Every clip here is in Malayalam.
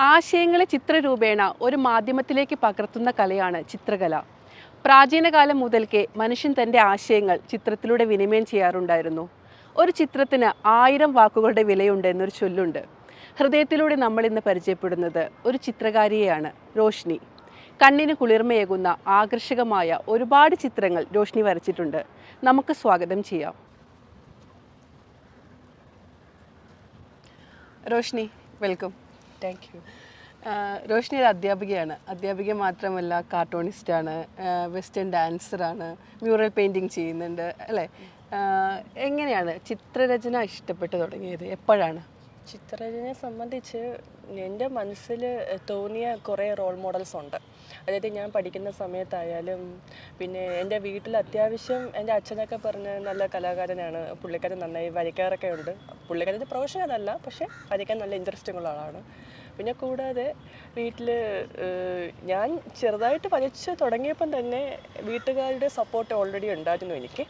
ആശയങ്ങളെ ചിത്രരൂപേണ ഒരു മാധ്യമത്തിലേക്ക് പകർത്തുന്ന കലയാണ് ചിത്രകല. പ്രാചീനകാലം മുതൽക്കേ മനുഷ്യൻ തന്റെ ആശയങ്ങൾ ചിത്രത്തിലൂടെ വിനിമയം ചെയ്യാറുണ്ടായിരുന്നു. ഒരു ചിത്രത്തിന് ആയിരം വാക്കുകളുടെ വിലയുണ്ട് എന്നൊരു ചൊല്ലുണ്ട്. ഹൃദയത്തിലൂടെ നമ്മൾ ഇന്ന് പരിചയപ്പെടുന്നത് ഒരു ചിത്രകാരിയെയാണ് റോഷ്നി കണ്ണിന് കുളിർമയേകുന്ന ആകർഷകമായ ഒരുപാട് ചിത്രങ്ങൾ റോഷ്നി വരച്ചിട്ടുണ്ട്. നമുക്ക് സ്വാഗതം ചെയ്യാം. Roshni welcome thank you Roshini ഒരു അധ്യാപികയാണ്. അധ്യാപിക മാത്രമല്ല കാർട്ടൂണിസ്റ്റാണ് വെസ്റ്റേൺ ഡാൻസറാണ് മ്യൂറൽ പെയിന്റിങ് ചെയ്യുന്നുണ്ട് അല്ലേ? ആഹ് എങ്ങനെയാണ് ചിത്രരചന ഇഷ്ടപ്പെട്ട് തുടങ്ങിയത്? എപ്പോഴാണ്? ചിത്രരചനയെ സംബന്ധിച്ച് എന്റെ മനസ്സിൽ തോന്നിയ കുറേ റോൾ മോഡൽസ് ഉണ്ട്. അതായത് ഞാൻ പഠിക്കുന്ന സമയത്തായാലും പിന്നെ എന്റെ വീട്ടിൽ അത്യാവശ്യം എന്റെ അച്ഛനൊക്കെ പറഞ്ഞ നല്ല കലാകാരനാണ്. പുള്ളിക്കാരൻ നന്നായി വരയ്ക്കാറൊക്കെ ഉണ്ട്. പുള്ളിക്കാരന്റെ പ്രൊഫഷൻ അതല്ല പക്ഷേ വരയ്ക്കാൻ നല്ല ഇൻട്രസ്റ്റിംഗ് ഉള്ള ആളാണ്. പിന്നെ കൂടാതെ വീട്ടിൽ ഞാൻ ചെറുതായിട്ട് വരച്ച് തുടങ്ങിയപ്പം തന്നെ വീട്ടുകാരുടെ സപ്പോർട്ട് ഓൾറെഡി ഉണ്ടായിരുന്നു എനിക്ക്.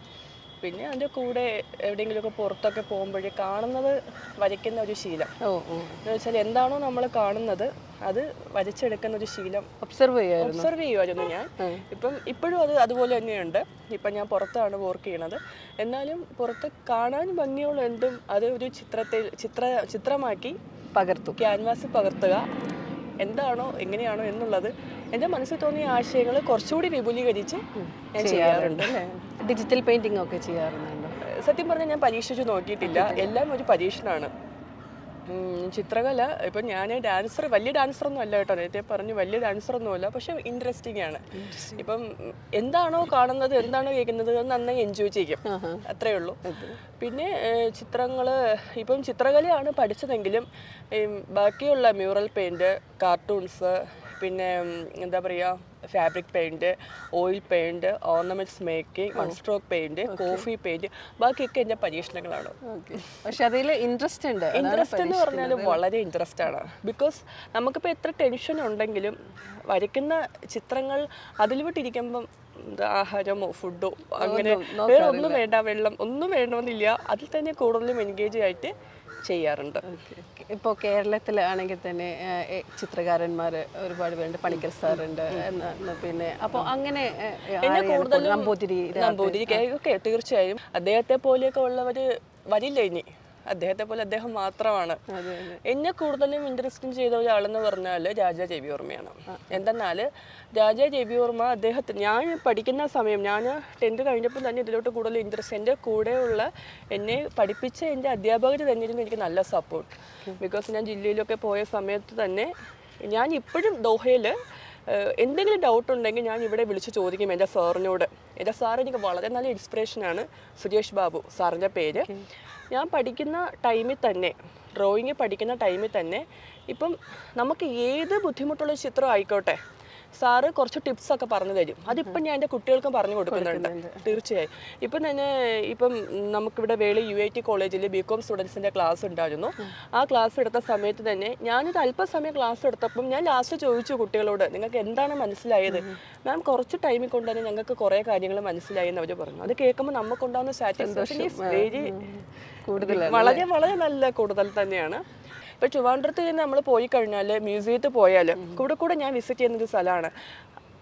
പിന്നെ അതിന്റെ കൂടെ എവിടെയെങ്കിലുമൊക്കെ പുറത്തൊക്കെ പോകുമ്പോഴേ കാണുന്നത് വരയ്ക്കുന്ന ഒരു ശീലം. എന്ന് വെച്ചാൽ എന്താണോ നമ്മൾ കാണുന്നത് അത് വരച്ചെടുക്കുന്ന ഒരു ശീലം. ഒബ്സർവ് ചെയ്യുക ഒബ്സർവ് ചെയ്യുമായിരുന്നു ഞാൻ. ഇപ്പം ഇപ്പോഴും അത് അതുപോലെ തന്നെയുണ്ട്. ഇപ്പം ഞാൻ പുറത്താണ് വർക്ക് ചെയ്യണത്. എന്നാലും പുറത്ത് കാണാൻ ഭംഗിയുള്ള എന്തും അത് ഒരു ചിത്രത്തിൽ ചിത്ര ചിത്രമാക്കി പകർത്തു. ക്യാൻവാസിൽ പകർത്തുക. എന്താണോ എങ്ങനെയാണോ എന്നുള്ളത് എന്റെ മനസ്സിൽ തോന്നിയ ആശയങ്ങൾ കുറച്ചുകൂടി വിപുലീകരിച്ച് ഞാൻ ചെയ്യാറുണ്ട്. ഡിജിറ്റൽ പെയിന്റിംഗ് ഒക്കെ ചെയ്യാറുണ്ട് സത്യം പറഞ്ഞാൽ ഞാൻ പരീക്ഷിച്ച് നോക്കിയിട്ടില്ല. എല്ലാം ഒരു പരീക്ഷണമാണ് ചിത്രകല ഇപ്പം ഞാൻ ഡാൻസർ വലിയ ഡാൻസറൊന്നും അല്ല കേട്ടോ. നേരത്തെ പറഞ്ഞു വലിയ ഡാൻസറൊന്നും അല്ല പക്ഷെ ഇൻട്രസ്റ്റിംഗ് ആണ്. ഇപ്പം എന്താണോ കാണുന്നത് എന്താണോ കേൾക്കുന്നത് നന്നായി എൻജോയ് ചെയ്യും. അത്രേ ഉള്ളൂ. പിന്നെ ചിത്രങ്ങൾ ഇപ്പം ചിത്രകലയാണ് പഠിച്ചതെങ്കിലും ബാക്കിയുള്ള മ്യൂറൽ പെയിന്റ് കാർട്ടൂൺസ് പിന്നെ എന്താ പറയുക fabric paint oil paint ornaments making one stroke paint coffee paint ബാക്കിയൊക്കെ എന്റെ പരീക്ഷണങ്ങളാണ്. പക്ഷെ അതിൽ ഇൻട്രസ്റ്റ് ഉണ്ട്. ഇൻട്രസ്റ്റ് എന്ന് പറഞ്ഞാൽ വളരെ ഇൻട്രസ്റ്റ് ആണ്. ബിക്കോസ് നമുക്കിപ്പോൾ എത്ര ടെൻഷൻ ഉണ്ടെങ്കിലും വരയ്ക്കുന്ന ചിത്രങ്ങൾ അതിൽ വിട്ടിരിക്കുമ്പം എന്താ ആഹാരമോ ഫുഡോ അങ്ങനെ വേറെ ഒന്നും വേണ്ട വെള്ളം ഒന്നും വേണമെന്നില്ല അതിൽ തന്നെ കൂടുതലും എൻഗേജ് ആയിട്ട് ചെയ്യാറുണ്ട്. ഇപ്പോൾ കേരളത്തിലാണെങ്കിൽ തന്നെ ചിത്രകാരന്മാർ ഒരുപാട് പേരുണ്ട്. പണിക്കർ സാറുണ്ട്. പിന്നെ അപ്പോൾ അങ്ങനെ നമ്പൂതിരി നമ്പൂതിരി ഒക്കെ തീർച്ചയായും. അദ്ദേഹത്തെ പോലെയൊക്കെ ഉള്ളവർ വരില്ല ഇനി. അദ്ദേഹത്തെ പോലെ അദ്ദേഹം മാത്രമാണ്. എന്നെ കൂടുതലും ഇൻട്രസ്റ്റിംഗ് ചെയ്ത ഒരാളെന്ന് പറഞ്ഞാൽ രാജാ രവിവർമ്മയാണ് എന്തെന്നാൽ രാജാ രവിവർമ്മ അദ്ദേഹത്തിന് ഞാൻ പഠിക്കുന്ന സമയം ഞാൻ ടെൻത്ത് കഴിഞ്ഞപ്പോൾ തന്നെ ഇതിലോട്ട് കൂടുതൽ ഇൻട്രസ്റ്റ് എന്റെ കൂടെയുള്ള എന്നെ പഠിപ്പിച്ച എന്റെ അധ്യാപകർ തന്നെയായിരുന്നു എനിക്ക് നല്ല സപ്പോർട്ട് ബിക്കോസ് ഞാൻ ജില്ലയിലൊക്കെ പോയ സമയത്ത് തന്നെ ഞാൻ ഇപ്പോഴും ദോഹയിൽ എന്തെങ്കിലും ഡൗട്ട് ഉണ്ടെങ്കിൽ ഞാൻ ഇവിടെ വിളിച്ച് ചോദിക്കും എന്റെ സാറിനോട് എന്റെ സാർ എനിക്ക് വളരെ നല്ല ഇൻസ്പിറേഷനാണ് സുരേഷ് ബാബു സാറിന്റെ പേര്. ഞാൻ പഠിക്കുന്ന ടൈമിൽ തന്നെ ഡ്രോയിങ് പഠിക്കുന്ന ടൈമിൽ തന്നെ ഇപ്പം നമുക്ക് ഏത് ബുദ്ധിമുട്ടുള്ള ചിത്രം ആയിക്കോട്ടെ സാറ് കുറച്ച് ടിപ്സ് ഒക്കെ പറഞ്ഞു തരും. അതിപ്പം ഞാൻ എന്റെ കുട്ടികൾക്കും പറഞ്ഞു കൊടുക്കുന്നുണ്ട്. തീർച്ചയായും. ഇപ്പം തന്നെ ഇപ്പം നമുക്കിവിടെ വേളി യു ഐ ടി കോളേജിൽ ബി കോം സ്റ്റുഡൻസിന്റെ ക്ലാസ് ഉണ്ടായിരുന്നു. ആ ക്ലാസ് എടുത്ത സമയത്ത് തന്നെ ഞാനിത് അല്പസമയം ക്ലാസ് എടുത്തപ്പം ഞാൻ ലാസ്റ്റ് ചോദിച്ചു കുട്ടികളോട് നിങ്ങൾക്ക് എന്താണ് മനസ്സിലായത്? മാം കുറച്ച് ടൈമിൽ കൊണ്ട് തന്നെ ഞങ്ങൾക്ക് കുറേ കാര്യങ്ങൾ മനസ്സിലായി എന്ന് അവർ പറഞ്ഞു. അത് കേൾക്കുമ്പോൾ നമുക്കുണ്ടാകുന്ന സാറ്റിസ്ഫാക്ഷൻ ഈസ് വെരി വളരെ വളരെ നല്ല കൂടുതൽ തന്നെയാണ്. ഇപ്പൊ ട്രിവാൻഡ്രത്ത് നിന്ന് നമ്മൾ പോയി കഴിഞ്ഞാൽ മ്യൂസിയത്തിൽ പോയാൽ കൂടെ കൂടെ ഞാൻ വിസിറ്റ് ചെയ്യുന്ന ഒരു സ്ഥലമാണ്.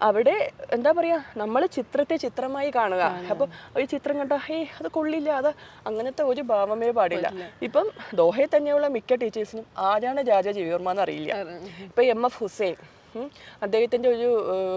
അവിടെ എന്താ പറയാ നമ്മൾ ചിത്രത്തെ ചിത്രമായി കാണുക. അപ്പോൾ ഒരു ചിത്രം കണ്ട ഹേ അത് കൊള്ളില്ല അത് അങ്ങനത്തെ ഒരു ഭാവമേ പാടില്ല. ഇപ്പം ദോഹയിൽ തന്നെയുള്ള മിക്ക ടീച്ചേഴ്സിനും ആരാണ് രാജ ജീവിവർമ്മ എന്ന് അറിയില്ല. ഇപ്പൊ എം എഫ് ഹുസൈൻ. അദ്ദേഹത്തിന്റെ ഒരു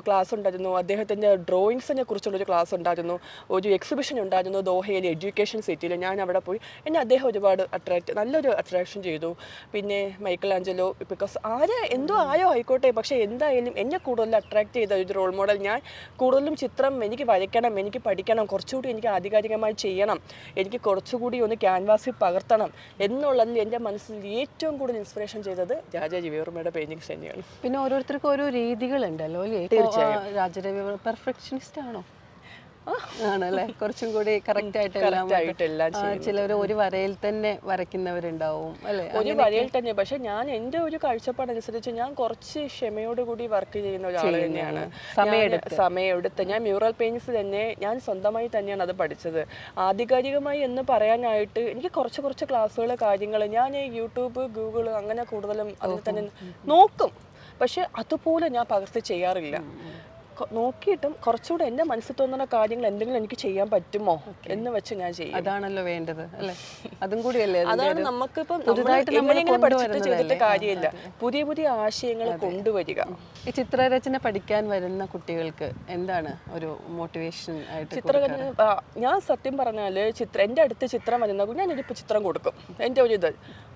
ക്ലാസ് ഉണ്ടായിരുന്നു. അദ്ദേഹത്തിന്റെ ഡ്രോയിങ്സിനെ കുറിച്ചുള്ള ഒരു ക്ലാസ് ഉണ്ടായിരുന്നു. ഒരു എക്സിബിഷൻ ഉണ്ടായിരുന്നു ദോഹയിലെ എഡ്യൂക്കേഷൻ സിറ്റിയിൽ ഞാൻ അവിടെ പോയി. എന്നെ അദ്ദേഹം ഒരുപാട് അട്രാക്ട് നല്ലൊരു അട്രാക്ഷൻ ചെയ്തു. പിന്നെ മൈക്കിൾ ആഞ്ചലോ ബിക്കോസ് ആര് എന്തോ ആയോ ആയിക്കോട്ടെ. പക്ഷേ എന്തായാലും എന്നെ കൂടുതൽ അട്രാക്ട് ചെയ്ത ഒരു റോൾ മോഡൽ ഞാൻ. കൂടുതലും ചിത്രം എനിക്ക് വരയ്ക്കണം എനിക്ക് പഠിക്കണം കുറച്ചുകൂടി എനിക്ക് ആധികാരികമായി ചെയ്യണം. എനിക്ക് കുറച്ചുകൂടി ഒന്ന് ക്യാൻവാസിൽ പകർത്തണം എന്നുള്ളതിൽ എന്റെ മനസ്സിൽ ഏറ്റവും കൂടുതൽ ഇൻസ്പിറേഷൻ ചെയ്തത് രാജാജി വേർമയുടെ പെയിന്റിങ്സ് തന്നെയാണ്. പിന്നെ ഓരോരുത്തർക്കും ഓരോ രീതികളുണ്ടല്ലോ അല്ലേ രാജരവി പെർഫെക്ഷനിസ്റ്റ് ആണോ? ആണല്ലേ? കുറച്ചും കൂടി കറക്റ്റ് ആയിട്ട് എല്ലാം ചിലർ ഒരു വരയിൽ തന്നെ വരയ്ക്കുന്നവരുണ്ടാവും അല്ലെ? ഒരു വരയിൽ തന്നെ. പക്ഷെ ഞാൻ എന്റെ ഒരു കാഴ്ചപ്പാടനുസരിച്ച് ഞാൻ കുറച്ച് ക്ഷമയോടുകൂടി വർക്ക് ചെയ്യുന്ന ഒരാൾ തന്നെയാണ്. സമയമെടുത്ത്. ഞാൻ ഞാൻ മ്യൂറൽ പെയിന്റ്സ് തന്നെ ഞാൻ സ്വന്തമായി തന്നെയാണ് അത് പഠിച്ചത്. ആധികാരികമായി എന്ന് പറയാനായിട്ട് എനിക്ക് കുറച്ച് കുറച്ച് ക്ലാസ്സുകൾ കാര്യങ്ങൾ ഞാൻ യൂട്യൂബ് ഗൂഗിൾ അങ്ങനെ കൂടുതലും അതിൽ തന്നെ നോക്കും. പക്ഷെ അതുപോലെ ഞാൻ പകർത്തി ചെയ്യാറില്ല. നോക്കിയിട്ടും കുറച്ചുകൂടെ എന്റെ മനസ്സിൽ തോന്നുന്ന കാര്യങ്ങൾ എന്തെങ്കിലും എനിക്ക് ചെയ്യാൻ പറ്റുമോ എന്ന് വെച്ച് ഞാൻ ചെയ്യും. അതാണല്ലോ വേണ്ടത് അല്ലെ? അതും കൂടിയല്ലേ അതാണ് നമുക്ക് പഠിച്ചിട്ട് ചെയ്തിട്ട് കാര്യമില്ല. പുതിയ പുതിയ ആശയങ്ങൾ കൊണ്ടുവരിക. ഈ ചിത്രരചന പഠിക്കാൻ വരുന്ന കുട്ടികൾക്ക് എന്താണ് ഒരു മോട്ടിവേഷൻ ആയിട്ട് ചിത്രരചന ഞാൻ സത്യം പറഞ്ഞാൽ ചിത്രം എന്റെ അടുത്ത് ചിത്രം വരുന്ന ഞാൻ ഇപ്പം ചിത്രം കൊടുക്കും. എന്റെ ഒരു ഇത്.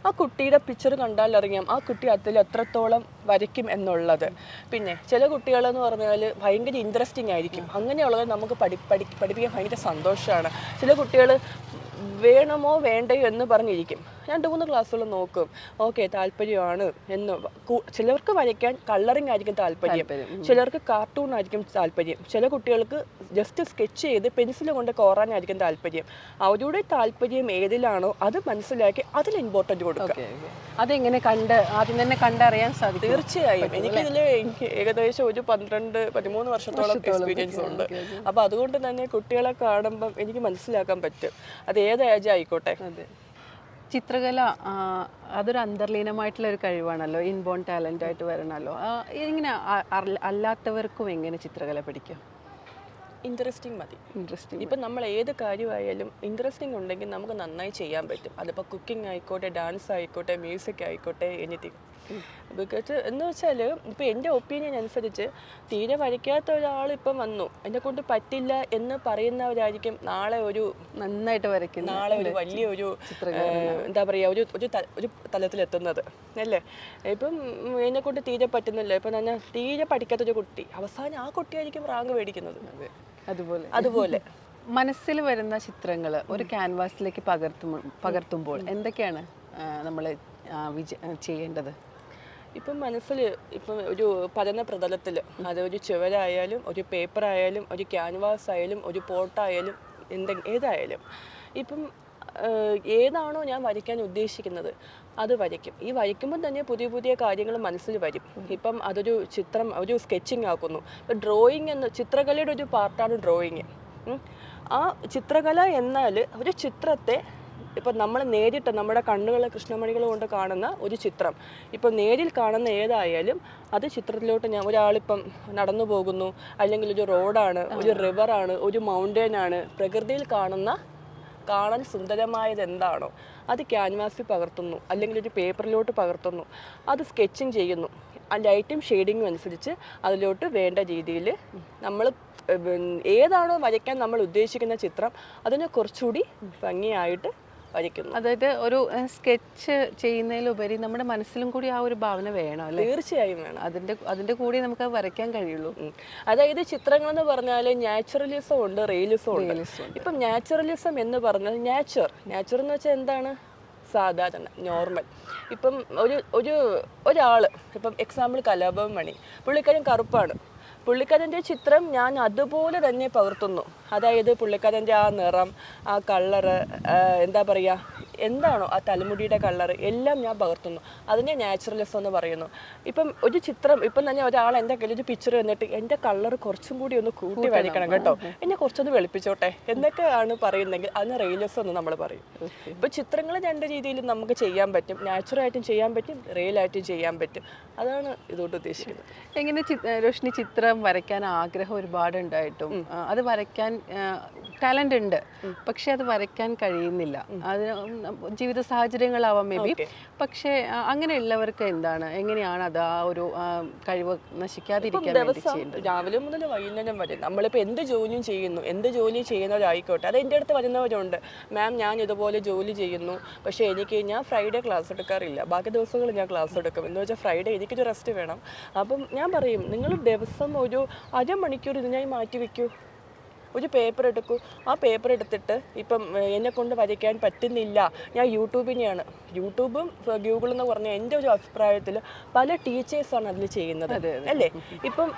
ആ കുട്ടിയുടെ പിക്ചർ കണ്ടാൽ അറിയാം ആ കുട്ടി അതിൽ എത്രത്തോളം വരയ്ക്കും എന്നുള്ളത്. പിന്നെ ചില കുട്ടികളെന്ന് പറഞ്ഞാൽ ഭയങ്കര ഇൻട്രസ്റ്റിംഗ് ആയിരിക്കും. അങ്ങനെയുള്ളത് നമുക്ക് പഠി പഠി പഠിപ്പിക്കാൻ ഭയങ്കര സന്തോഷമാണ്. ചില കുട്ടികൾ വേണമോ വേണ്ടയോ എന്ന് പറഞ്ഞിരിക്കും. രണ്ട് മൂന്ന് ക്ലാസ്സുകൾ നോക്കും. ഓക്കെ താല്പര്യമാണ് എന്ന്. ചിലവർക്ക് ചിലർക്ക് വരയ്ക്കാൻ കളറിംഗ് ആയിരിക്കും താല്പര്യം. ചിലർക്ക് കാർട്ടൂൺ ആയിരിക്കും താല്പര്യം. ചില കുട്ടികൾക്ക് ജസ്റ്റ് സ്കെച്ച് ചെയ്ത് പെൻസിൽ കൊണ്ട് കോറാനായിരിക്കും താല്പര്യം. അവരുടെ താല്പര്യം ഏതിലാണോ അത് മനസ്സിലാക്കി അതിൽ ഇമ്പോർട്ടന്റ് കൊടുക്കുക. അതെങ്ങനെ കണ്ട് ആദ്യം തന്നെ കണ്ടറിയാൻ സാധിക്കും. തീർച്ചയായും. എനിക്കിതിൽ എനിക്ക് ഏകദേശം ഒരു പന്ത്രണ്ട് പതിമൂന്ന് വർഷത്തോളം എക്സ്പീരിയൻസ് ഉണ്ട്. അപ്പോൾ അതുകൊണ്ട് തന്നെ കുട്ടികളെ കാണുമ്പം എനിക്ക് മനസ്സിലാക്കാൻ പറ്റും. അത് ഏത് ഏജ് ആയിക്കോട്ടെ? ചിത്രകല അതൊരു അന്തർലീനമായിട്ടുള്ള ഒരു കഴിവാണല്ലോ. ഇൻബോൺ ടാലന്റ് ആയിട്ട് വരണമല്ലോ ഇങ്ങനെ അല്ലാത്തവർക്കും എങ്ങനെ ചിത്രകല പഠിക്കാം? ഇൻട്രസ്റ്റിംഗ് മതി. ഇൻട്രസ്റ്റിംഗ് ഇപ്പം നമ്മൾ ഏത് കാര്യമായാലും ഇൻട്രസ്റ്റിംഗ് ഉണ്ടെങ്കിൽ നമുക്ക് നന്നായി ചെയ്യാൻ പറ്റും. അതിപ്പോൾ കുക്കിംഗ് ആയിക്കോട്ടെ ഡാൻസ് ആയിക്കോട്ടെ മ്യൂസിക് ആയിക്കോട്ടെ എനിത്തിങ് ബിക്കോസ് എന്ന് വെച്ചാൽ ഇപ്പം എന്റെ ഒപ്പീനിയൻ അനുസരിച്ച് തീരെ വരയ്ക്കാത്ത ഒരാൾ ഇപ്പം വന്നു. എന്നെ കൊണ്ട് പറ്റില്ല എന്ന് പറയുന്നവരായിരിക്കും നാളെ ഒരു നന്നായിട്ട് വരയ്ക്കും നാളെ ഒരു വലിയ ഒരു എന്താ പറയുക ഒരു ഒരു ഒരു തലത്തിലെത്തുന്നത്. അല്ലേ? ഇപ്പം എന്നെ കൊണ്ട് തീരെ പറ്റുന്നില്ല. ഇപ്പം ഞാൻ തീരെ പഠിക്കാത്ത ഒരു കുട്ടി. അവസാനം ആ കുട്ടിയായിരിക്കും റാങ്ക് മേടിക്കുന്നത്. അതുപോലെ. അതുപോലെ. മനസ്സിൽ വരുന്ന ചിത്രങ്ങൾ ഒരു ക്യാൻവാസിലേക്ക് പകർത്തും പകർത്തുമ്പോൾ എന്തൊക്കെയാണ് നമ്മൾ ചെയ്യേണ്ടത്? ഇപ്പം മനസ്സിൽ ഇപ്പം ഒരു പതന പ്രതലത്തിൽ അത് ഒരു ചുവരായാലും ഒരു പേപ്പർ ആയാലും ഒരു ക്യാൻവാസ് ആയാലും ഒരു പോട്ടായാലും എന്തെ ഏതായാലും. ഇപ്പം ഏതാണോ ഞാൻ വരയ്ക്കാൻ ഉദ്ദേശിക്കുന്നത് അത് വരയ്ക്കും. ഈ വരയ്ക്കുമ്പോൾ തന്നെ പുതിയ പുതിയ കാര്യങ്ങൾ മനസ്സിൽ വരും. ഇപ്പം അതൊരു ചിത്രം ഒരു സ്കെച്ചിങ് ആക്കുന്നു. ഇപ്പം ഡ്രോയിങ് എന്ന് ചിത്രകലയുടെ ഒരു പാർട്ടാണ് ഡ്രോയിങ്. ആ ചിത്രകല എന്നാൽ ഒരു ചിത്രത്തെ ഇപ്പം നമ്മൾ നേരിട്ട് നമ്മുടെ കണ്ണുകൾ കൃഷ്ണമണികൾ കൊണ്ട് കാണുന്ന ഒരു ചിത്രം. ഇപ്പം നേരിൽ കാണുന്ന ഏതായാലും അത് ചിത്രത്തിലോട്ട് ഞാൻ ഒരാളിപ്പം നടന്നു പോകുന്നു. അല്ലെങ്കിൽ ഒരു റോഡാണ് ഒരു റിവറാണ് ഒരു മൗണ്ടൈൻ ആണ് പ്രകൃതിയിൽ കാണുന്ന കാണാൻ സുന്ദരമായത് എന്താണോ അത് ക്യാൻവാസിൽ പകർത്തുന്നു. അല്ലെങ്കിൽ ഒരു പേപ്പറിലോട്ട് പകർത്തുന്നു. അത് സ്കെച്ചിങ് ചെയ്യുന്നു. ആ ലൈറ്റും ഷെയ്ഡിങ്ങും അനുസരിച്ച് അതിലോട്ട് വേണ്ട രീതിയിൽ നമ്മൾ ഏതാണോ വരയ്ക്കാൻ നമ്മൾ ഉദ്ദേശിക്കുന്ന ചിത്രം അതിനെ കുറച്ചുകൂടി ഭംഗിയായിട്ട് വരയ്ക്കുന്നു. അതായത് ഒരു സ്കെച്ച് ചെയ്യുന്നതിലുപരി നമ്മുടെ മനസ്സിലും കൂടി ആ ഒരു ഭാവന വേണം അല്ലേ? തീർച്ചയായും വേണം. അതിന്റെ അതിന്റെ കൂടി നമുക്ക് വരയ്ക്കാൻ കഴിയുള്ളൂ. അതായത് ചിത്രങ്ങൾ എന്ന് പറഞ്ഞാൽ നാച്ചുറലിസം ഉണ്ട് റിയലിസം ഉണ്ട്. ഇപ്പം നാച്ചുറലിസം എന്ന് പറഞ്ഞാൽ നാച്ചർ. നാച്ചർ എന്ന് വെച്ചാൽ എന്താണ്? സാധാരണ നോർമൽ. ഇപ്പം ഒരു ഒരു ഒരാൾ ഇപ്പം എക്സാമ്പിൾ കലാഭവൻ മണി. പുള്ളിക്കാരൻ കറുപ്പാണ്. പുള്ളിക്കാരന്റെ ചിത്രം ഞാൻ അതുപോലെ തന്നെ പകർത്തുന്നു. അതായത് പുള്ളിക്കാരന്റെ ആ നിറം ആ കളറ് എന്താ പറയുക എന്താണോ ആ തലമുടിയുടെ കളർ എല്ലാം ഞാൻ പകർത്തുന്നു. അതിനെ നാച്ചുറലിസം എന്ന് പറയുന്നു. ഇപ്പം ഒരു ചിത്രം ഇപ്പം തന്നെ ഒരാൾ എന്റെ കയ്യിൽ ഒരു പിക്ചർ വന്നിട്ട് എന്റെ കളർ കുറച്ചും കൂടി ഒന്ന് കൂട്ടി വരയ്ക്കണം കേട്ടോ. എന്നെ കുറച്ചൊന്ന് വെളുപ്പിച്ചോട്ടെ. എന്നൊക്കെയാണ് പറയുന്നെങ്കിൽ അതിന് റിയലിസം എന്ന് നമ്മൾ പറയും. ഇപ്പം ചിത്രങ്ങൾ രണ്ട് രീതിയിൽ നമുക്ക് ചെയ്യാൻ പറ്റും. നാച്ചുറലായിട്ടും ചെയ്യാൻ പറ്റും. റിയലായിട്ടും ചെയ്യാൻ പറ്റും. അതാണ് ഇതുകൊണ്ട് ഉദ്ദേശിക്കുന്നത്. എങ്ങനെ രോഷിനി ചിത്രം വരയ്ക്കാൻ ആഗ്രഹം ഒരുപാട് ഉണ്ടായിട്ടും അത് വരയ്ക്കാൻ ടാലന്റ് ഉണ്ട്. പക്ഷെ അത് വരയ്ക്കാൻ കഴിയുന്നില്ല. അതിന് ജീവിത സാഹചര്യങ്ങളാവാം മേ ബി. പക്ഷേ അങ്ങനെയുള്ളവർക്ക് എന്താണ്? എങ്ങനെയാണ് അത് ആ ഒരു കഴിവ് നശിക്കാതിരിക്കാൻ വേണ്ടി ചെയ്യേണ്ടത്? രാവിലെ മുതൽ വൈകുന്നേരം വരെ നമ്മളിപ്പോൾ എന്ത് ജോലിയും ചെയ്യുന്നു. എന്ത് ജോലി ചെയ്യുന്നവരായിക്കോട്ടെ അത് എന്റെ അടുത്ത് വരുന്നവരുണ്ട്. മാം ഞാൻ ഇതുപോലെ ജോലി ചെയ്യുന്നു. പക്ഷേ എനിക്ക് ഞാൻ ഫ്രൈഡേ ക്ലാസ് എടുക്കാറില്ല. ബാക്കി ദിവസങ്ങൾ ഞാൻ ക്ലാസ് എടുക്കും. എന്ന് വെച്ചാൽ ഫ്രൈഡേ എനിക്കൊരു റെസ്റ്റ് വേണം. അപ്പം ഞാൻ പറയും നിങ്ങൾ ദിവസം ഒരു അരമണിക്കൂർ ഇതിനായി മാറ്റി വെക്കൂ ഒരു പേപ്പർ എടുക്കൂ. ആ പേപ്പർ എടുത്തിട്ട് ഇപ്പം എന്നെ കൊണ്ട് വരയ്ക്കാൻ പറ്റുന്നില്ല. ഞാൻ യൂട്യൂബിനെയാണ്. യൂട്യൂബും ഗൂഗിൾ എന്ന് പറഞ്ഞാൽ എന്റെ ഒരു അഭിപ്രായത്തിൽ പല ടീച്ചേഴ്സാണ് അതിൽ ചെയ്യുന്നത്. അല്ലേ? ഇപ്പം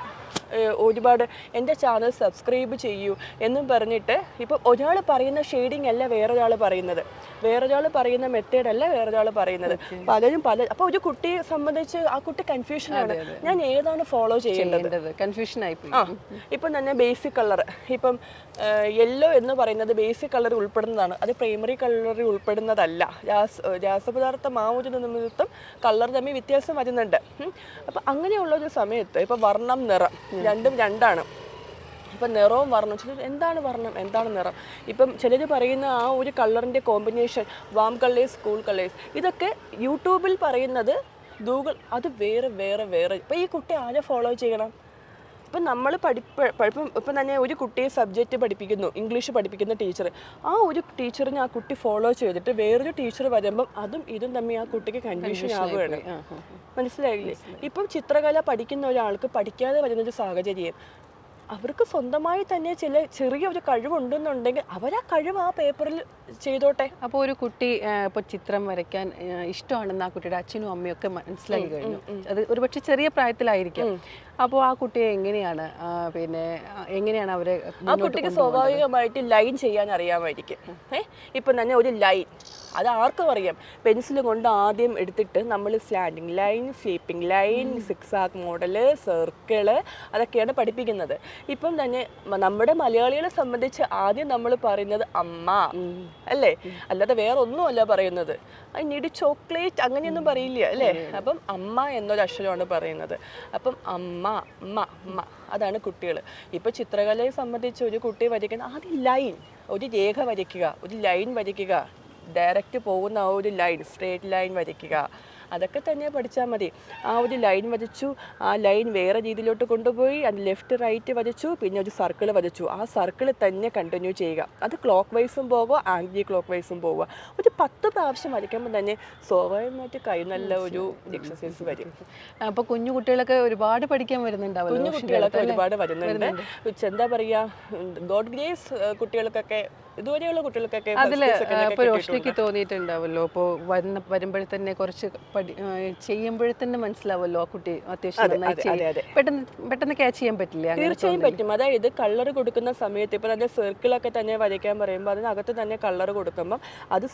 ഒരുപാട് എന്റെ ചാനൽ സബ്സ്ക്രൈബ് ചെയ്യൂ എന്നും പറഞ്ഞിട്ട് ഇപ്പം ഒരാൾ പറയുന്ന ഷെയ്ഡിങ് അല്ല വേറൊരാൾ പറയുന്നത്. വേറൊരാൾ പറയുന്ന മെത്തേഡ് അല്ല വേറൊരാൾ പറയുന്നത്. പലരും പല അപ്പോൾ ഒരു കുട്ടിയെ സംബന്ധിച്ച് ആ കുട്ടി കൺഫ്യൂഷനാണ് ഞാൻ ഏതാണ് ഫോളോ ചെയ്യേണ്ടത്? കൺഫ്യൂഷനായി ആ ഇപ്പം തന്നെ ബേസിക് കളർ ഇപ്പം യെല്ലോ എന്ന് പറയുന്നത് ബേസിക് കളർ ഉൾപ്പെടുന്നതാണ്. അത് പ്രൈമറി കളറിൽ ഉൾപ്പെടുന്നതല്ല. രാസ രാസപദാർത്ഥം ആ ഒരു നിമിത്തം കളർ തമ്മിൽ വ്യത്യാസം വരുന്നുണ്ട്. അപ്പം അങ്ങനെയുള്ള ഒരു സമയത്ത് ഇപ്പം വർണം നിറം. രണ്ടും രണ്ടാണ്. ഇപ്പം നിറവും വർണം. ചിലർ എന്താണ് വർണം? എന്താണ് നിറം? ഇപ്പം ചിലർ പറയുന്ന ആ ഒരു കളറിന്റെ combination warm colours school colours ഇതൊക്കെ യൂട്യൂബിൽ പറയുന്നത് ഗൂഗിൾ അത് വേറെ വേറെ വേറെ. ഇപ്പം ഈ കുട്ടി ആരെ ഫോളോ ചെയ്യണം? ഇപ്പം നമ്മൾ പഠിപ്പ് ഇപ്പം ഇപ്പം തന്നെ ഒരു കുട്ടിയെ സബ്ജക്റ്റ് പഠിപ്പിക്കുന്നു ഇംഗ്ലീഷ് പഠിപ്പിക്കുന്ന ടീച്ചർ ആ ഒരു ടീച്ചറിനെ ആ കുട്ടി ഫോളോ ചെയ്തിട്ട് വേറൊരു ടീച്ചർ വരുമ്പം അതും ഇതും തമ്മിൽ ആ കുട്ടിക്ക് കൺഫ്യൂഷൻ ആവുകയാണ്. മനസ്സിലായില്ലേ? ഇപ്പം ചിത്രകല പഠിക്കുന്ന ഒരാൾക്ക് പഠിക്കാതെ വരുന്നൊരു സാഹചര്യം. അവർക്ക് സ്വന്തമായി തന്നെ ചില ചെറിയ ഒരു കഴിവുണ്ടെന്നുണ്ടെങ്കിൽ അവർ ആ കഴിവ് ആ പേപ്പറിൽ ചെയ്തോട്ടെ. അപ്പോൾ ഒരു കുട്ടി ഇപ്പോൾ ചിത്രം വരയ്ക്കാൻ ഇഷ്ടമാണെന്ന് ആ കുട്ടിയുടെ അച്ഛനും അമ്മയും ഒക്കെ മനസ്സിലാക്കി കഴിഞ്ഞു. അത് ഒരുപക്ഷെ ചെറിയ പ്രായത്തിലായിരിക്കും. അപ്പോൾ ആ കുട്ടിയെ എങ്ങനെയാണ് പിന്നെ എങ്ങനെയാണ് അവരെ ആ കുട്ടിക്ക് സ്വാഭാവികമായിട്ട് ലൈൻ ചെയ്യാൻ അറിയാമായിരിക്കും. ഏഹ് ഇപ്പം തന്നെ ഒരു ലൈൻ. അത് ആർക്കും അറിയാം. പെൻസിൽ കൊണ്ട് ആദ്യം എടുത്തിട്ട് നമ്മൾ standing line sleeping line six ആക്ക് മോഡൽ സർക്കിൾ അതൊക്കെയാണ് പഠിപ്പിക്കുന്നത്. ഇപ്പം തന്നെ നമ്മുടെ മലയാളികളെ സംബന്ധിച്ച് ആദ്യം നമ്മൾ പറയുന്നത് അമ്മ അല്ലേ? അല്ലാതെ വേറെ ഒന്നുമല്ല പറയുന്നത് നീഡ് ചോക്ലേറ്റ് അങ്ങനെയൊന്നും പറയില്ല അല്ലേ? അപ്പം അമ്മ എന്നൊരു അക്ഷരമാണ് പറയുന്നത്. അപ്പം അമ്മ അമ്മ അമ്മ അതാണ് കുട്ടികൾ ഇപ്പോൾ ചിത്രകലയെ സംബന്ധിച്ച് ഒരു കുട്ടി വരയ്ക്കുന്ന ആദ്യം ലൈൻ ഒരു രേഖ വരയ്ക്കുക ഒരു ലൈൻ വരയ്ക്കുക. ഡയറക്റ്റ് പോകുന്ന ആ ഒരു ലൈൻ സ്ട്രേറ്റ് ലൈൻ വരയ്ക്കുക. അതൊക്കെ തന്നെ പഠിച്ചാൽ മതി. ആ ഒരു ലൈൻ വരച്ചു. ആ ലൈൻ വേറെ രീതിയിലോട്ട് കൊണ്ടുപോയി. അത് ലെഫ്റ്റ് റൈറ്റ് വരച്ചു. പിന്നെ ഒരു സർക്കിൾ വരച്ചു. ആ സർക്കിൾ തന്നെ കണ്ടിന്യൂ ചെയ്യുക. അത് ക്ലോക്ക് വൈസും പോകുക ആന്റി ക്ലോക്ക് വൈസും പോവുക. ഒരു പത്ത് പ്രാവശ്യം വരയ്ക്കുമ്പോൾ തന്നെ സ്വാഭാവികമായിട്ട് കൈ നല്ല ഒരു എക്സസൈസ് വരും. അപ്പോൾ കുഞ്ഞു കുട്ടികളൊക്കെ ഒരുപാട് പഠിക്കാൻ വരുന്നുണ്ടാവും കുഞ്ഞു കുട്ടികളൊക്കെ ഒരുപാട് വരുന്നുണ്ട്. എന്താ പറയുക ഗോഡ് ഗ്രേസ് കുട്ടികൾക്കൊക്കെ ഇതുവരെയുള്ള കുട്ടികൾക്കൊക്കെ അതിൽ ഇപ്പോൾ. റോഷ്നിക്ക് തോന്നിയിട്ടുണ്ടാവല്ലോ. അപ്പോൾ വരുന്ന വരുമ്പോഴത്തന്നെ കുറച്ച് പഠി ചെയ്യുമ്പോഴത്തന്നെ മനസ്സിലാവല്ലോ ആ കുട്ടി അത്യാവശ്യം നന്നായി ചെയ്യും. പെട്ടെന്ന് പെട്ടെന്ന് ക്യാച്ച് ചെയ്യാൻ പറ്റില്ല അങ്ങനെ തീർച്ചയായും പറ്റും. അതായത് കളർ കൊടുക്കുന്ന സമയത്ത് ഇപ്പൊ തന്നെ സർക്കിളൊക്കെ തന്നെ വരയ്ക്കാൻ പറയുമ്പോൾ അതിനകത്ത് തന്നെ കളർ കൊടുക്കുമ്പോൾ അത്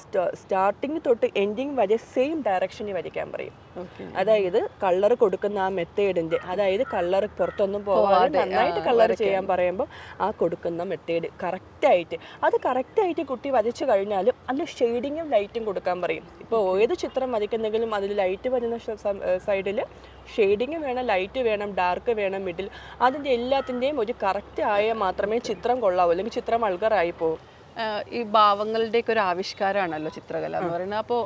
സ്റ്റാർട്ടിങ് തൊട്ട് എൻഡിങ് വരെ സെയിം ഡയറക്ഷനിൽ വരയ്ക്കാൻ പറയും. അതായത് കളർ കൊടുക്കുന്ന ആ മെത്തേഡിന്റെ അതായത് കളർ പുറത്തൊന്നും പോവാതെ നന്നായിട്ട് കളർ ചെയ്യാൻ പറയുമ്പോൾ ആ കൊടുക്കുന്ന മെത്തേഡ് കറക്റ്റായിട്ട് അത് കറക്റ്റായിട്ട് കുട്ടി വരച്ചു കഴിഞ്ഞാലും അതിന് ഷെയ്ഡിങ്ങും ലൈറ്റും കൊടുക്കാൻ പറയും. ഇപ്പോൾ ഏത് ചിത്രം വരയ്ക്കുന്നെങ്കിലും അതിൽ ലൈറ്റ് വരുന്ന സൈഡിൽ ഷെയ്ഡിങ് വേണം ലൈറ്റ് വേണം ഡാർക്ക് വേണം മിഡിൽ അതിന്റെ എല്ലാത്തിന്റെയും ഒരു കറക്റ്റ് ആയ മാത്രമേ ചിത്രം കൊള്ളാവൂ. അല്ലെങ്കിൽ ചിത്രം അൾഗറായി പോകും ഈ ഭാവങ്ങളുടെയൊക്കെ ഒരു ആവിഷ്കാരമാണല്ലോ ചിത്രകല എന്ന് പറയുന്നത്. അപ്പോൾ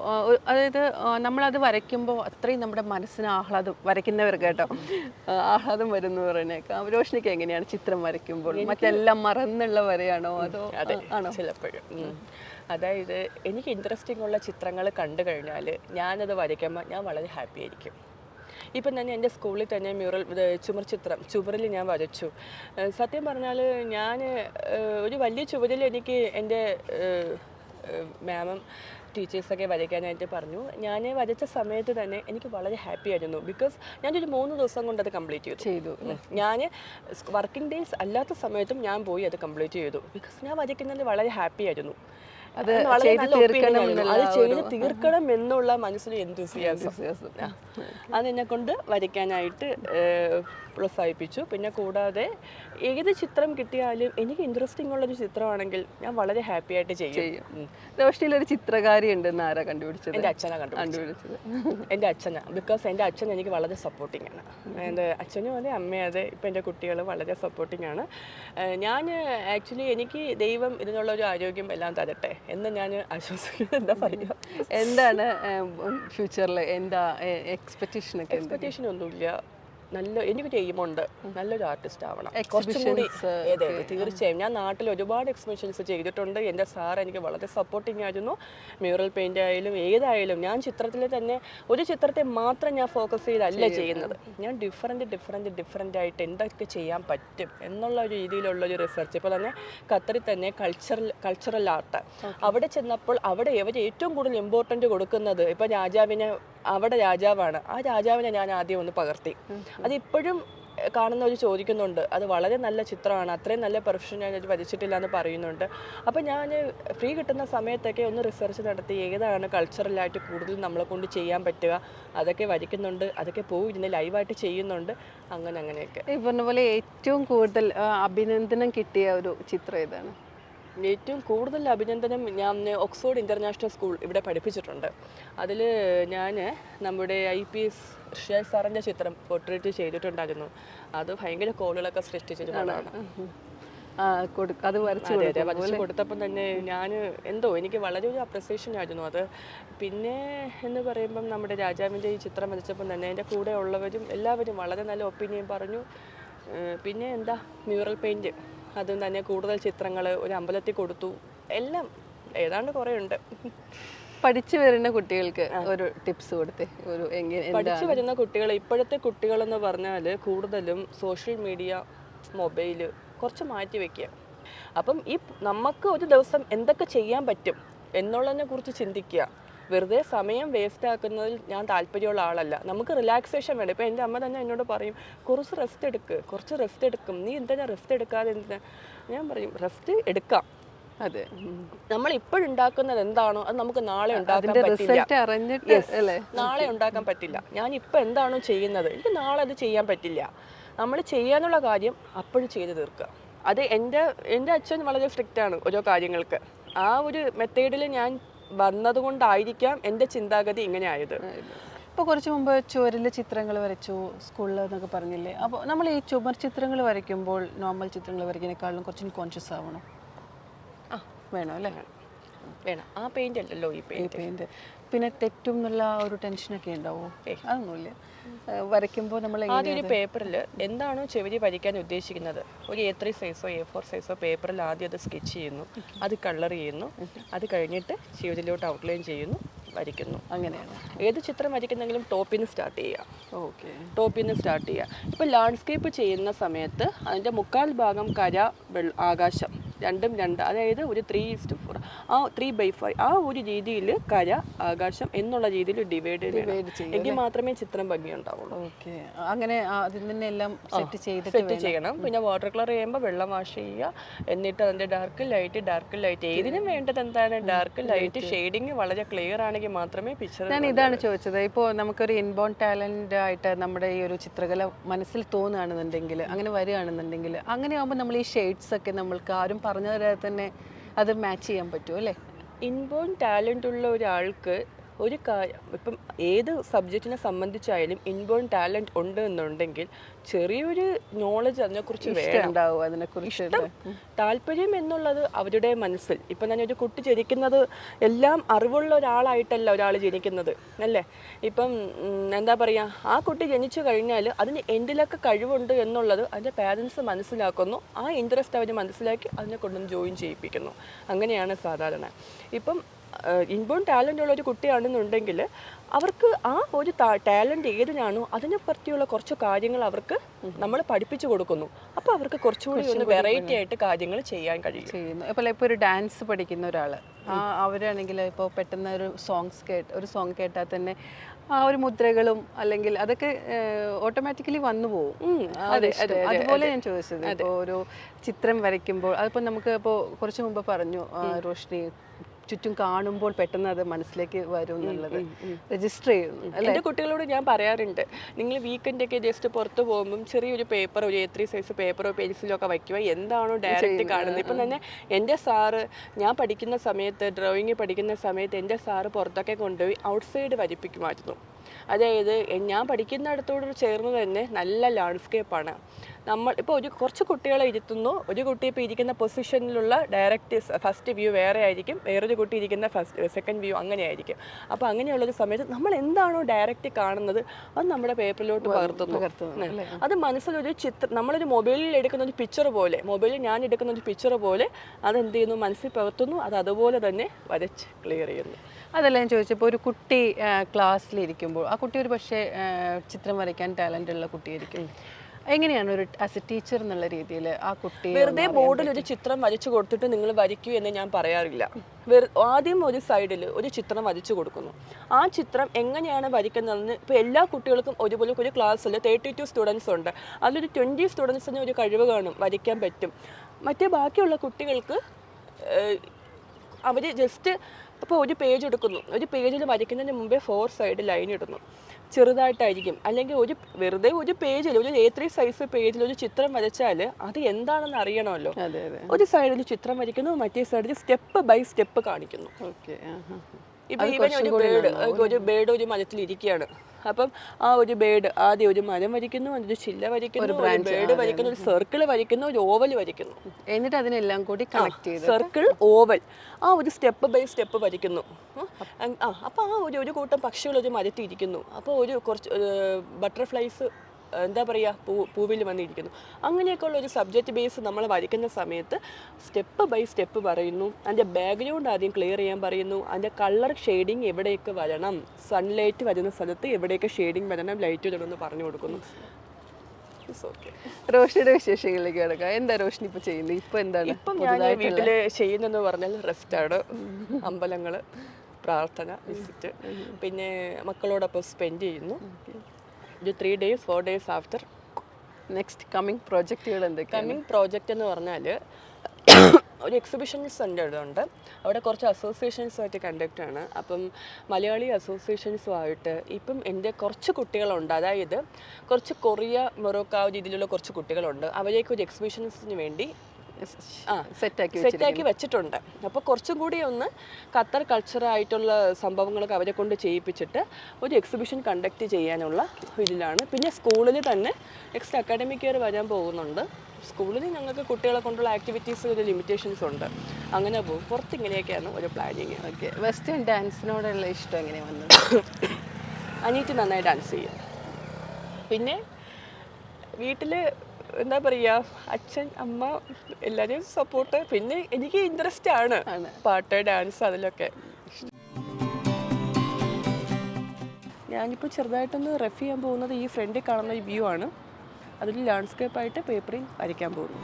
അതായത് നമ്മളത് വരയ്ക്കുമ്പോൾ അത്രയും നമ്മുടെ മനസ്സിന് ആഹ്ലാദം വരയ്ക്കുന്നവർക്ക് കേട്ടോ. ആഹ്ലാദം വരുന്നു പറയുന്നേക്കാം രോഷിനിക്ക് എങ്ങനെയാണ് ചിത്രം വരയ്ക്കുമ്പോൾ? മറ്റെല്ലാം മറന്നുള്ള വരയാണോ അതോ ആണോ? ചിലപ്പോഴും. അതായത് എനിക്ക് ഇൻട്രസ്റ്റിംഗ് ഉള്ള ചിത്രങ്ങൾ കണ്ടു കഴിഞ്ഞാൽ ഞാനത് വരയ്ക്കുമ്പോൾ ഞാൻ വളരെ ഹാപ്പി ആയിരിക്കും. ഇപ്പം തന്നെ എന്റെ സ്കൂളിൽ തന്നെ മ്യൂറൽ ചുമർ ചിത്രം ചുവരിൽ ഞാൻ വരച്ചു. സത്യം പറഞ്ഞാൽ ഞാൻ ഒരു വലിയ ചുവരിൽ എനിക്ക് എന്റെ മാമും ടീച്ചേഴ്സൊക്കെ വരയ്ക്കാനായിട്ട് പറഞ്ഞു. ഞാൻ വരച്ച സമയത്ത് തന്നെ എനിക്ക് വളരെ ഹാപ്പി ആയിരുന്നു. ബിക്കോസ് ഞാനൊരു മൂന്ന് ദിവസം കൊണ്ട് അത് കംപ്ലീറ്റ് ചെയ്തു. ചെയ്തു. ഞാൻ വർക്കിംഗ് ഡേയ്സ് അല്ലാത്ത സമയത്തും ഞാൻ പോയി അത് കംപ്ലീറ്റ് ചെയ്തു. ബിക്കോസ് ഞാൻ വരയ്ക്കുന്നതിൽ വളരെ ഹാപ്പി ആയിരുന്നു. അത് അത് ചെയ്ത് തീർക്കണം അത് ചെയ്ത് തീർക്കണം എന്നുള്ള മനസ്സിൽ എന്തുസിയാസം അതെന്നെ കൊണ്ട് വരയ്ക്കാനായിട്ട് പ്രോത്സാഹിപ്പിച്ചു. പിന്നെ കൂടാതെ ഏത് ചിത്രം കിട്ടിയാലും എനിക്ക് ഇൻട്രസ്റ്റിംഗ് ഉള്ളൊരു ചിത്രമാണെങ്കിൽ ഞാൻ വളരെ ഹാപ്പി ആയിട്ട് ചെയ്യും. ഒരു ചിത്രകാരി ഉണ്ടെന്ന് ആരാ കണ്ടുപിടിച്ചത്? എന്റെ അച്ഛനാണ് കണ്ടു കണ്ടുപിടിച്ചത്. എന്റെ അച്ഛനാ. ബിക്കോസ് എന്റെ അച്ഛൻ എനിക്ക് വളരെ സപ്പോർട്ടിംഗ് ആണ്. എന്റെ അച്ഛനും അതെ അമ്മയും അതെ ഇപ്പം എന്റെ കുട്ടികൾ വളരെ സപ്പോർട്ടിംഗ് ആണ്. ഞാൻ ആക്ച്വലി എനിക്ക് ദൈവം ഇതിനുള്ള ഒരു ആരോഗ്യം എല്ലാം തരട്ടെ എന്ന് ഞാൻ ആശ്വസിക്കുന്നത് എന്താ പറയുക എന്താണ് ഫ്യൂച്ചറിൽ എന്താ എന്ത്? എക്സ്പെക്ടേഷൻ ഒന്നുമില്ല. നല്ല എനിക്ക് എയിമുണ്ട് നല്ലൊരു ആർട്ടിസ്റ്റ് ആവണം. കുറച്ചും കൂടി അതെ തീർച്ചയായും. ഞാൻ നാട്ടിൽ ഒരുപാട് എക്സിബിഷൻസ് ചെയ്തിട്ടുണ്ട്. എന്റെ സാർ എനിക്ക് വളരെ സപ്പോർട്ടിങ് ആയിരുന്നു. മ്യൂറൽ പെയിന്റ് ആയാലും ഏതായാലും ഞാൻ ചിത്രത്തിൽ തന്നെ ഒരു ചിത്രത്തെ മാത്രം ഞാൻ ഫോക്കസ് ചെയ്തല്ല ചെയ്യുന്നത്. ഞാൻ ഡിഫറെന്റ് ഡിഫറെന്റ് ഡിഫറെന്റ് ആയിട്ട് എന്തൊക്കെ ചെയ്യാൻ പറ്റും എന്നുള്ള ഒരു രീതിയിലുള്ള ഒരു റിസർച്ച് ഇപ്പോൾ തന്നെ ഖത്തറിൽ തന്നെ കൾച്ചറൽ കൾച്ചറൽ ആർട്ട് അവിടെ ചെന്നപ്പോൾ അവിടെ അവർ ഏറ്റവും കൂടുതൽ ഇമ്പോർട്ടന്റ് കൊടുക്കുന്നത് ഇപ്പോൾ രാജാവിനെ അവിടെ രാജാവാണ്. ആ രാജാവിനെ ഞാൻ ആദ്യം ഒന്ന് പകർത്തി. അതിപ്പോഴും കാണുന്നവർ ചോദിക്കുന്നുണ്ട്. അത് വളരെ നല്ല ചിത്രമാണ്. അത്രയും നല്ല പെർഫെക്ഷൻ ഞാൻ അത് വരച്ചിട്ടില്ല എന്ന് പറയുന്നുണ്ട്. അപ്പോൾ ഞാൻ ഫ്രീ കിട്ടുന്ന സമയത്തൊക്കെ ഒന്ന് റിസർച്ച് നടത്തി ഏതാണ് കൾച്ചറലായിട്ട് കൂടുതൽ നമ്മളെ കൊണ്ട് ചെയ്യാൻ പറ്റുക. അതൊക്കെ വരയ്ക്കുന്നുണ്ട്. അതൊക്കെ പോയി ഇരുന്ന് ലൈവായിട്ട് ചെയ്യുന്നുണ്ട്. അങ്ങനെ അങ്ങനെയൊക്കെ. ഈ പറഞ്ഞ പോലെ ഏറ്റവും കൂടുതൽ അഭിനന്ദനം കിട്ടിയ ഒരു ചിത്രം ഏതാണ് ഏറ്റവും കൂടുതൽ അഭിനന്ദനം ഞാൻ ഓക്സ്ഫോർഡ് ഇന്റർനാഷണൽ സ്കൂൾ ഇവിടെ പഠിപ്പിച്ചിട്ടുണ്ട്. അതിൽ ഞാൻ നമ്മുടെ ഐ പി എസ് ഷേ സാറിന്റെ ചിത്രം പോർട്രേറ്റ് ചെയ്തിട്ടുണ്ടായിരുന്നു. അത് ഭയങ്കര കോളുകളൊക്കെ സൃഷ്ടിച്ചിട്ടുള്ളതാണ് അത് വരച്ചു വരച്ച് കൊടുത്തപ്പം തന്നെ ഞാൻ എന്തോ എനിക്ക് വളരെ ഒരു അപ്രിസിയേഷൻ ആയിരുന്നു അത്. പിന്നെ എന്ന് പറയുമ്പം നമ്മുടെ രാജാവിന്റെ ഈ ചിത്രം വരച്ചപ്പം തന്നെ എന്റെ കൂടെ ഉള്ളവരും എല്ലാവരും വളരെ നല്ല ഒപ്പീനിയൻ പറഞ്ഞു. പിന്നെ എന്താ? മ്യൂറൽ പെയിന്റ് അതും തന്നെ കൂടുതൽ ചിത്രങ്ങൾ ഒരു അമ്പലത്തിൽ കൊടുത്തു. എല്ലാം ഏതാണ്ട് കുറേ ഉണ്ട് പഠിച്ചു വരുന്ന കുട്ടികൾക്ക് ഒരു ടിപ്സ് കൊടുത്തേ. ഒരു എങ്ങനെ പഠിച്ചു വരുന്ന കുട്ടികൾ ഇപ്പോഴത്തെ കുട്ടികളെന്ന് പറഞ്ഞാൽ കൂടുതലും സോഷ്യൽ മീഡിയ മൊബൈൽ കുറച്ച് മാറ്റി വെക്കുക. അപ്പം ഈ നമുക്ക് ഒരു ദിവസം എന്തൊക്കെ ചെയ്യാൻ പറ്റും എന്നുള്ളതിനെ കുറിച്ച് ചിന്തിക്കുക. വെറുതെ സമയം വേസ്റ്റ് ആക്കുന്നതിൽ ഞാൻ താല്പര്യമുള്ള ആളല്ല. നമുക്ക് റിലാക്സേഷൻ വേണം. ഇപ്പം എന്റെ അമ്മ തന്നെ എന്നോട് പറയും കുറച്ച് റെസ്റ്റ് എടുക്ക് കുറച്ച് റെസ്റ്റ് എടുക്കും. നീ എന്തിനാ റെസ്റ്റ് എടുക്കാതെ എന്തിനാ? ഞാൻ പറയും റെസ്റ്റ് എടുക്കാം. അതെ. നമ്മൾ ഇപ്പോഴുണ്ടാക്കുന്നത് എന്താണോ അത് നമുക്ക് നാളെ ഉണ്ടാക്കാൻ പറ്റില്ല. നാളെ ഉണ്ടാക്കാൻ പറ്റില്ല. ഞാൻ ഇപ്പം എന്താണോ ചെയ്യുന്നത്? എനിക്ക് നാളെ അത് ചെയ്യാൻ പറ്റില്ല. നമ്മൾ ചെയ്യാനുള്ള കാര്യം അപ്പോഴും ചെയ്തു തീർക്കുക. അത് എന്റെ എന്റെ അച്ഛൻ വളരെ സ്ട്രിക്റ്റ് ആണ് ഓരോ കാര്യങ്ങൾക്ക്. ആ ഒരു മെത്തേഡിൽ ഞാൻ വന്നതുകൊണ്ടായിരിക്കാം എന്റെ ചിന്താഗതി ഇങ്ങനെ ആയത് ഇപ്പോൾ കുറച്ച് മുമ്പ് ചുവരിലെ ചിത്രങ്ങൾ വരച്ചു സ്കൂളിൽ എന്നൊക്കെ പറഞ്ഞില്ലേ? അപ്പോൾ നമ്മൾ ഈ ചുമർ ചിത്രങ്ങൾ വരയ്ക്കുമ്പോൾ നോർമൽ ചിത്രങ്ങൾ വരയ്ക്കുന്നതിനേക്കാളും കുറച്ചും കോൺഷ്യസ് ആവണം. ആ. വേണം അല്ലേ? വേണം. ആ പെയിന്റ് അല്ലല്ലോ ഈ പെയിന്റ് പെയിന്റ് പെയിന്റ് പിന്നെ തെറ്റും എന്നുള്ള ഒരു ടെൻഷനൊക്കെ ഉണ്ടാവുമോ അതൊന്നുമില്ല. വരയ്ക്കുമ്പോൾ നമ്മൾ ആദ്യം ഒരു പേപ്പറിൽ എന്താണോ ചെവിരി വരയ്ക്കാൻ ഉദ്ദേശിക്കുന്നത്. ഒരു എ ത്രീ സൈസോ എ ഫോർ സൈസോ പേപ്പറിൽ ആദ്യം അത് സ്കെച്ച് ചെയ്യുന്നു. അത് കളർ ചെയ്യുന്നു. അത് കഴിഞ്ഞിട്ട് ചെവിരിലോട്ട് ഔട്ട്ലൈൻ ചെയ്യുന്നു. വരയ്ക്കുന്നു. അങ്ങനെയാണ്. ഏത് ചിത്രം വരയ്ക്കുന്നെങ്കിലും ടോപ്പിൽ നിന്ന് സ്റ്റാർട്ട് ചെയ്യുക. ഓക്കെ. ടോപ്പിൽ നിന്ന് സ്റ്റാർട്ട് ചെയ്യുക. ഇപ്പോൾ ലാൻഡ്സ്കേപ്പ് ചെയ്യുന്ന സമയത്ത് അതിന്റെ മുക്കാൽ ഭാഗം കര വെള്ള ആകാശം. രണ്ടും രണ്ട് അതായത് ഒരു ത്രീ ഇസ്റ്റ് ഫോർ ആ ത്രീ ബൈ ഫൈവ് ആ ഒരു രീതിയിൽ കര ആകാശം എന്നുള്ള രീതിയിൽ ഡിവൈഡ് എങ്കിൽ മാത്രമേ ചിത്രം ഭംഗിയുണ്ടാവുള്ളൂ. ഓക്കെ. അങ്ങനെ എല്ലാം സെറ്റ് ചെയ്ത് സെറ്റ് ചെയ്യണം. പിന്നെ വാട്ടർ കളർ ചെയ്യുമ്പോൾ വെള്ളം വാഷ് ചെയ്യുക. എന്നിട്ട് അതിന്റെ ഡാർക്ക് ലൈറ്റ് ഡാർക്ക് ലൈറ്റ് ഏതിനും വേണ്ടത് എന്താണ്? ഡാർക്ക് ലൈറ്റ് ഷെയ്ഡിങ് വളരെ ക്ലിയർ ആണെങ്കിൽ മാത്രമേ പിക്ചർ ഞാൻ ഇതാണ് ചോദിച്ചത്. ഇപ്പോൾ നമുക്കൊരു ഇൻബോൺ ടാലന്റ് ആയിട്ട് നമ്മുടെ ഈ ഒരു ചിത്രകല മനസ്സിൽ തോന്നുകയാണെന്നുണ്ടെങ്കിൽ അങ്ങനെ വരികയാണെന്നുണ്ടെങ്കിൽ അങ്ങനെ ആകുമ്പോൾ നമ്മൾ ഈ ഷെയ്ഡ്സ് ഒക്കെ നമ്മൾക്ക് ആരും പറഞ്ഞു തന്നെ അത് മാച്ച് ചെയ്യാൻ പറ്റുമോ അല്ലേ? ഇൻബോൺ ടാലന്റ് ഉള്ള ഒരാൾക്ക് ഒരു കാര്യം ഇപ്പം ഏത് സബ്ജക്റ്റിനെ സംബന്ധിച്ചായാലും ഇൻബോൺ ടാലന്റ് ഉണ്ട് എന്നുണ്ടെങ്കിൽ ചെറിയൊരു നോളജ് അതിനെക്കുറിച്ച് വേണ്ടാവും. അതിനെക്കുറിച്ച് താല്പര്യം എന്നുള്ളത് അവരുടെ മനസ്സിൽ. ഇപ്പം തന്നെ ഒരു കുട്ടി ജനിക്കുന്നത് എല്ലാം അറിവുള്ള ഒരാളായിട്ടല്ല ഒരാൾ ജനിക്കുന്നത് അല്ലേ? ഇപ്പം എന്താ പറയുക ആ കുട്ടി ജനിച്ചു കഴിഞ്ഞാൽ അതിന് എന്തിലൊക്കെ കഴിവുണ്ട് എന്നുള്ളത് അതിന്റെ പാരൻസ് മനസ്സിലാക്കുന്നു. ആ ഇൻട്രസ്റ്റ് അവർ മനസ്സിലാക്കി അതിനെ കൊണ്ടുവന്ന് ജോയിൻ ചെയ്യിപ്പിക്കുന്നു. അങ്ങനെയാണ് സാധാരണ. ഇപ്പം ഇൻബോൺ ടാലന്റ് ഉള്ള ഒരു കുട്ടിയാണെന്നുണ്ടെങ്കിൽ അവർക്ക് ആ ഒരു ടാലന്റ് ഏതിനാണോ അതിനെ പറ്റിയുള്ള കുറച്ച് കാര്യങ്ങൾ അവർക്ക് നമ്മൾ പഠിപ്പിച്ചു കൊടുക്കുന്നു. അപ്പോൾ അവർക്ക് കുറച്ചുകൂടി ഒന്ന് വെറൈറ്റി ആയിട്ട് കാര്യങ്ങൾ ചെയ്യാൻ കഴിയും. ചെയ്യുന്നു. ഇപ്പോൾ ഇപ്പോൾ ഒരു ഡാൻസ് പഠിക്കുന്ന ഒരാൾ ആ അവരാണെങ്കിൽ ഇപ്പോൾ പെട്ടെന്ന് ഒരു സോങ്സ് കേട്ട് ഒരു സോങ് കേട്ടാൽ തന്നെ ആ ഒരു മുദ്രകളും അല്ലെങ്കിൽ അതൊക്കെ ഓട്ടോമാറ്റിക്കലി വന്നു പോകും. അതുപോലെ ഞാൻ ചോദിച്ചത് ഇപ്പോൾ ഒരു ചിത്രം വരയ്ക്കുമ്പോൾ അതിപ്പോൾ നമുക്ക് ഇപ്പോൾ കുറച്ച് മുമ്പ് പറഞ്ഞു റോഷ്നി ചുറ്റും കാണുമ്പോൾ പെട്ടെന്ന് അത് മനസ്സിലേക്ക് വരും എന്നുള്ളത് രജിസ്റ്റർ ചെയ്യുന്നു എന്റെ കുട്ടികളോട് ഞാൻ പറയാറുണ്ട് നിങ്ങൾ വീക്കെൻഡൊക്കെ ജസ്റ്റ് പുറത്ത് പോകുമ്പം ചെറിയൊരു പേപ്പർ ഒരു എ ത്രീ സൈസ് പേപ്പറോ പെൻസിലോ ഒക്കെ വയ്ക്കുക എന്താണോ ഡയറക്റ്റ് കാണുന്നത്? ഇപ്പം തന്നെ എന്റെ സാറ് ഞാൻ പഠിക്കുന്ന സമയത്ത് ഡ്രോയിങ് പഠിക്കുന്ന സമയത്ത് എന്റെ സാറ് പുറത്തൊക്കെ കൊണ്ടുപോയി ഔട്ട്സൈഡ് വരിപ്പിക്കുമായിരുന്നു. അതായത് ഞാൻ പഠിക്കുന്നിടത്തോട് ചേർന്ന് തന്നെ നല്ല ലാൻഡ്സ്കേപ്പാണ് നമ്മൾ ഇപ്പോൾ ഒരു കുറച്ച് കുട്ടികളെ ഇരുത്തുന്നു. ഒരു കുട്ടി ഇപ്പോൾ ഇരിക്കുന്ന പൊസിഷനിലുള്ള ഡയറക്റ്റ് ഫസ്റ്റ് വ്യൂ വേറെ ആയിരിക്കും. വേറൊരു കുട്ടി ഇരിക്കുന്ന ഫസ്റ്റ് സെക്കൻഡ് വ്യൂ അങ്ങനെ ആയിരിക്കും. അപ്പോൾ അങ്ങനെയുള്ളൊരു സമയത്ത് നമ്മൾ എന്താണോ ഡയറക്റ്റ് കാണുന്നത് അത് നമ്മുടെ പേപ്പറിലോട്ട് പകർത്തുന്നു. അത് മനസ്സിലൊരു ചിത്രം നമ്മളൊരു മൊബൈലിൽ എടുക്കുന്ന ഒരു പിക്ചർ പോലെ മൊബൈലിൽ ഞാൻ എടുക്കുന്ന ഒരു പിക്ചർ പോലെ അത് എന്ത് ചെയ്യുന്നു മനസ്സിൽ പകർത്തുന്നു. അത് അതുപോലെ തന്നെ വരച്ച് ക്ലിയർ ചെയ്യുന്നു. അതല്ല ഞാൻ ചോദിച്ചപ്പോൾ ഒരു കുട്ടി ക്ലാസ്സിലിരിക്കുമ്പോൾ ആ കുട്ടി ഒരു പക്ഷേ ചിത്രം വരയ്ക്കാൻ ടാലന്റ് ഉള്ള കുട്ടിയായിരിക്കും. എങ്ങനെയാണ് ഒരു ആസ് എ ടീച്ചർ എന്നുള്ള രീതിയിൽ ആ കുട്ടി വെറുതെ ബോർഡിൽ ഒരു ചിത്രം വരച്ചു കൊടുത്തിട്ട് നിങ്ങൾ വരയ്ക്കൂ എന്ന് ഞാൻ പറയാറില്ല. വെറു ആദ്യം ഒരു സൈഡിൽ ഒരു ചിത്രം വരച്ചു കൊടുക്കുന്നു. ആ ചിത്രം എങ്ങനെയാണ് വരയ്ക്കുന്നതെന്ന് ഇപ്പോൾ എല്ലാ കുട്ടികൾക്കും ഒരുപോലെ ഒരു ക്ലാസ്സിൽ തേർട്ടി ടു സ്റ്റുഡൻസ് ഉണ്ട്. അതിലൊരു ട്വന്റി സ്റ്റുഡൻസിന് ഒരു കഴിവ് കാണും വരയ്ക്കാൻ പറ്റും. മറ്റേ ബാക്കിയുള്ള കുട്ടികൾക്ക് അവർ ജസ്റ്റ് ഇപ്പോൾ ഒരു പേജ് എടുക്കുന്നു. ഒരു പേജിൽ വരയ്ക്കുന്നതിന് മുമ്പേ ഫോർ സൈഡ് ലൈൻ ഇടുന്നു. ചെറുതായിട്ടായിരിക്കും. അല്ലെങ്കിൽ ഒരു വെറുതെ ഒരു പേജിൽ ഒരു എ ത്രീ സൈസ് പേജിൽ ഒരു ചിത്രം വരച്ചാൽ അത് എന്താണെന്ന് അറിയണമല്ലോ. ഒരു സൈഡിൽ ചിത്രം വരയ്ക്കുന്നു മറ്റേ സൈഡിൽ സ്റ്റെപ്പ് ബൈ സ്റ്റെപ്പ് കാണിക്കുന്നു. ഓക്കെ ഇപ്പൊ ഈവൻ ഒരു ബേഡ് ഒരു ബേഡ് ഒരു മരത്തിൽ ഇരിക്കുകയാണ് അപ്പം ആ ഒരു ബേഡ് ആദ്യം ഒരു മരം വരയ്ക്കുന്നു ഒരു ചില്ല വരയ്ക്കുന്നു ഒരു ബേഡ് വരയ്ക്കുന്നു ഒരു സർക്കിൾ വരയ്ക്കുന്നു ഒരു ഓവൽ വരയ്ക്കുന്നു. എന്നിട്ട് അതിനെല്ലാം കൂടി കണക്ട് ചെയ്ത് സർക്കിൾ ഓവൽ ആ ഒരു സ്റ്റെപ്പ് ബൈ സ്റ്റെപ്പ് വരയ്ക്കുന്നു. അപ്പോൾ ആ ഒരു ഒരു കൂട്ടം പക്ഷികൾ ഒരു മരത്തിൽ ഇരിക്കുന്നു അപ്പോൾ ഒരു കുറച്ച് ബട്ടർഫ്ലൈസ് എന്താ പറയുക പൂ പൂവിൽ വന്നിരിക്കുന്നു. അങ്ങനെയൊക്കെയുള്ള ഒരു സബ്ജക്റ്റ് ബേസ് നമ്മൾ വരയ്ക്കുന്ന സമയത്ത് സ്റ്റെപ്പ് ബൈ സ്റ്റെപ്പ് പറയുന്നു. അതിന്റെ ബാക്ക്ഗ്രൗണ്ട് ആദ്യം ക്ലിയർ ചെയ്യാൻ പറയുന്നു. അതിന്റെ കളർ ഷെയ്ഡിങ് എവിടെയൊക്കെ വരണം? സൺലൈറ്റ് വരുന്ന സ്ഥലത്ത് എവിടെയൊക്കെ ഷെയ്ഡിങ് വരണം? ലൈറ്റ് ഇടണമെന്ന് പറഞ്ഞു കൊടുക്കുന്നു. റോഷിയുടെ വിശേഷങ്ങളിലേക്ക് കിടക്കാം. എന്താ റോഷിനി ഇപ്പൊ ചെയ്യുന്നത്? ഇപ്പൊ എന്താണ് ഇപ്പം ഞാൻ വീട്ടിൽ ചെയ്യുന്നെന്ന് പറഞ്ഞാൽ റെസ്റ്റാണ് അമ്പലങ്ങൾ പ്രാർത്ഥന വിസിറ്റ് പിന്നെ മക്കളോടൊപ്പം സ്പെൻഡ് ചെയ്യുന്നു. ഒരു three days four days after next coming പ്രോജക്റ്റുകൾ എന്തൊക്കെയാണ്? കമ്മിങ് പ്രോജക്റ്റ് എന്ന് പറഞ്ഞാൽ ഒരു എക്സിബിഷൻ സെന്റർ ഉണ്ട് അവിടെ കുറച്ച് അസോസിയേഷൻസുമായിട്ട് കണ്ടക്ട് ആണ്. അപ്പം മലയാളി അസോസിയേഷൻസുമായിട്ട് ഇപ്പം എന്റെ കുറച്ച് കുട്ടികളുണ്ട്. അതായത് കുറച്ച് കൊറിയ മൊറോക്കാവ് രീതിയിലുള്ള കുറച്ച് കുട്ടികളുണ്ട്. അവരേക്ക് ഒരു എക്സിബിഷൻസിന് വേണ്ടി സെറ്റാക്കി സെറ്റാക്കി വെച്ചിട്ടുണ്ട്. അപ്പോൾ കുറച്ചും കൂടി ഒന്ന് ഖത്തർ കൾച്ചറായിട്ടുള്ള സംഭവങ്ങളൊക്കെ അവരെ കൊണ്ട് ചെയ്യിപ്പിച്ചിട്ട് ഒരു എക്സിബിഷൻ കണ്ടക്ട് ചെയ്യാനുള്ള ഇതിലാണ്. പിന്നെ സ്കൂളിൽ തന്നെ നെക്സ്റ്റ് അക്കാഡമിക് ഇയർ വരാൻ പോകുന്നുണ്ട്. സ്കൂളിൽ ഞങ്ങൾക്ക് കുട്ടികളെ കൊണ്ടുള്ള ആക്ടിവിറ്റീസ് ഒരു ലിമിറ്റേഷൻസ് ഉണ്ട്. അങ്ങനെ പോകും. പുറത്ത് ഇങ്ങനെയൊക്കെയാണ് ഒരു പ്ലാനിങ് ഓക്കെ വെസ്റ്റേൺ ഡാൻസിനോടുള്ള ഇഷ്ടം എങ്ങനെ വന്നു അനീറ്റ് നന്നായി ഡാൻസ് ചെയ്യും. പിന്നെ വീട്ടിൽ എന്താ പറയാ അച്ഛൻ അമ്മ എല്ലാവരും സപ്പോർട്ട് പിന്നെ എനിക്ക് ഇൻട്രസ്റ്റ് ആണ്. പാട്ട് ഡാൻസ് അതിലൊക്കെ. ഞാനിപ്പോൾ ചെറുതായിട്ടൊന്ന് റെഫ് ചെയ്യാൻ പോകുന്നത് ഈ ഫ്രണ്ടിൽ കാണുന്ന വ്യൂ ആണ്. അതിൽ ലാൻഡ്സ്കേപ്പായിട്ട് പേപ്പറിൽ വരയ്ക്കാൻ പോകുന്നു.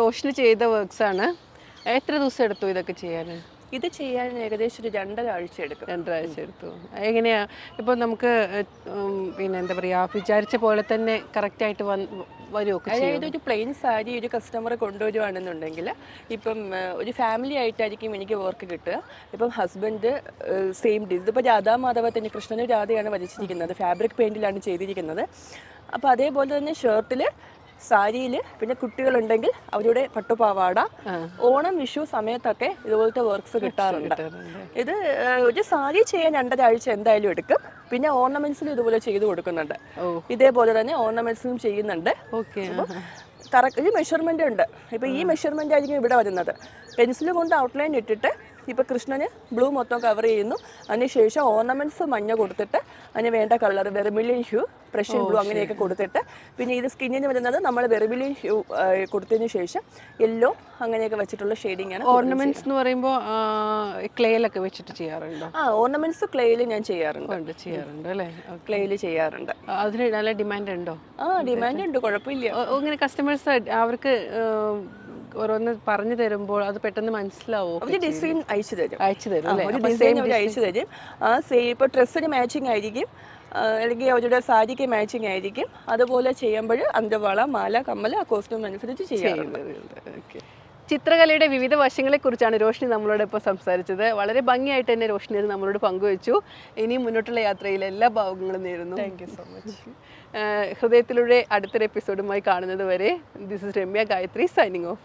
റോഷിനി ചെയ്ത വർക്ക്സ് ആണ്. എത്ര ദിവസം എടുത്തു ഇതൊക്കെ ചെയ്യാൻ? ഇത് ചെയ്യാൻ ഏകദേശം ഒരു രണ്ടര ആഴ്ച എടുക്കും. രണ്ടരാഴ്ച എടുത്തു. എങ്ങനെയാ? ഇപ്പോൾ നമുക്ക് പിന്നെ എന്താ പറയുക വിചാരിച്ച പോലെ തന്നെ കറക്റ്റായിട്ട് വന്ന് വരുമൊക്കെ അതായത് ഒരു പ്ലെയിൻ സാരി ഒരു കസ്റ്റമർ കൊണ്ടുവരുവാണെന്നുണ്ടെങ്കിൽ ഇപ്പം ഒരു ഫാമിലി ആയിട്ടായിരിക്കും എനിക്ക് വർക്ക് കിട്ടുക. ഇപ്പം ഹസ്ബൻഡ് സെയിം ഡിസ് ഇതിപ്പോൾ രാധാ തന്നെ കൃഷ്ണനും രാധയാണ് വരച്ചിരിക്കുന്നത്. ഫാബ്രിക് പെയിന്റിലാണ് ചെയ്തിരിക്കുന്നത്. അപ്പോൾ അതേപോലെ തന്നെ ഷർട്ടിൽ സാരിയിൽ പിന്നെ കുട്ടികളുണ്ടെങ്കിൽ അവരുടെ പട്ടുപാവാട ഓണം വിഷു സമയത്തൊക്കെ ഇതുപോലത്തെ വർക്ക്സ് കിട്ടാറുണ്ട്. ഇത് ഒരു സാരി ചെയ്യാൻ രണ്ടര ആഴ്ച എന്തായാലും എടുക്കും. പിന്നെ ഓർണമെന്റ്സിലും ഇതുപോലെ ചെയ്തു കൊടുക്കുന്നുണ്ട്. ഇതേപോലെ തന്നെ ഓർണമെന്റ്സിലും ചെയ്യുന്നുണ്ട്. കറക്റ്റ് ഒരു മെഷർമെന്റ് ഉണ്ട്. ഇപ്പൊ ഈ മെഷർമെന്റ് ആയിരിക്കും ഇവിടെ വരുന്നത്. പെൻസിൽ കൊണ്ട് ഔട്ട്ലൈൻ ഇട്ടിട്ട് ഇപ്പൊ കൃഷ്ണന് ബ്ലൂ മൊത്തം കവർ ചെയ്യുന്നു. അതിനുശേഷം ഓർണമെന്റ്സ് മഞ്ഞ കൊടുത്തിട്ട് അതിന് വേണ്ട colour vermilion hue Prussian blue അങ്ങനെയൊക്കെ കൊടുത്തിട്ട് പിന്നെ ഇത് സ്കിന്നിന് വരുന്നത് നമ്മൾ വെർമിലിയൻ ഹ്യൂ കൊടുത്തതിന് ശേഷം യെല്ലോ അങ്ങനെയൊക്കെ വെച്ചിട്ടുള്ള ഷെയ്ഡിങ് ആണ് ഓർണമെന്റ്സ് എന്ന് പറയുമ്പോൾ ക്ലേയിലൊക്കെ വെച്ചിട്ട് ചെയ്യാറുണ്ട്? ആ ഓർണമെന്റ്സ് ക്ലേയിൽ ഞാൻ ചെയ്യാറുണ്ട്. ചെയ്യാറുണ്ട് അല്ലേ? ക്ലേയിൽ ചെയ്യാറുണ്ട്. അതിന് നല്ല ഡിമാൻഡ് ഉണ്ടോ? ആ ഡിമാൻഡ് ഉണ്ട് കുഴപ്പമില്ല. ഇങ്ങനെ കസ്റ്റമേഴ്സ് അവർക്ക് ഓരോന്ന് പറഞ്ഞു തരുമ്പോൾ അത് പെട്ടെന്ന് മനസ്സിലാവും ഒരു ഡിസൈൻ അയച്ചു തരും. അയച്ചു തരും ഒരു ഡിസൈൻ അവർ അയച്ചു തരും. ആ സെയിം ഇപ്പോൾ ഡ്രസ്സിന് മാച്ചിങ് ആയിരിക്കും. അല്ലെങ്കിൽ അവരുടെ സാരിക്ക് മാച്ചിങ് ആയിരിക്കും. അതുപോലെ ചെയ്യുമ്പോൾ അന്തവള മാല കമ്മൽ ആ കോസ്റ്റ്യൂം അനുസരിച്ച് ചെയ്യാറുണ്ട്. ഓക്കെ ചിത്രകലയുടെ വിവിധ വശങ്ങളെക്കുറിച്ചാണ് രോഷിനി നമ്മളോട് ഇപ്പോൾ സംസാരിച്ചത്. വളരെ ഭംഗിയായിട്ട് തന്നെ രോഷിനി അത് നമ്മളോട് പങ്കുവച്ചു. ഇനി മുന്നോട്ടുള്ള യാത്രയിൽ എല്ലാ ഭാവങ്ങളും നേരുന്നു. താങ്ക് യു സോ മച്ച് ഹൃദയത്തിലൂടെ അടുത്തൊരു എപ്പിസോഡുമായി കാണുന്നത് വരെ this is Ramya Gayathri signing off